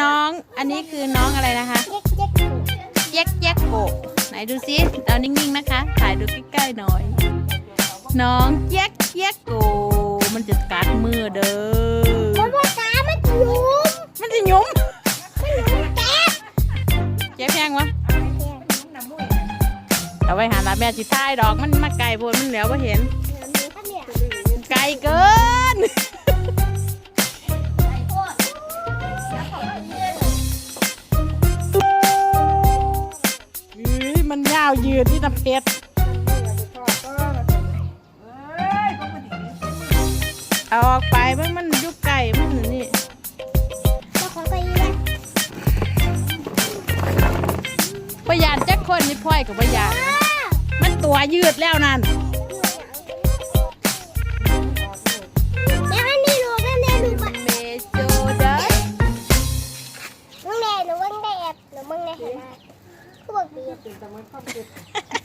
น้องอันนี้คือน้องอะไรนะคะเจ๊กเจ๊กแยกแยกโกไหนดูซิเอานิ่งๆนะคะ ถ่ายดูใกล้ๆหน่อย น้องแยกแยกโกมันจะกัดมือเด้อมันว่าตามันยุ้มมันจะยุ้มมันยุมแจ๊กเจ๊แพงวะเอาไว้หาลาแม่จิท้ายดอกมันมาไกลโพดมันเหลียวไ่เห็นไกลเกินาวยืดที่ตะเพชรเอาออกไปมันมันอยุกไก่มันอยู่นี่จะขอไปเลยพยานจักคนนี่พ่อยกับพยานมันตัวยืดแล้วนั่นแม่อันนี้ลูกอันนี้ลูกเมโจเดอมึงแน่หนูมึงได้แอบหนูมึงได้เห็น ไหมกูบอกดี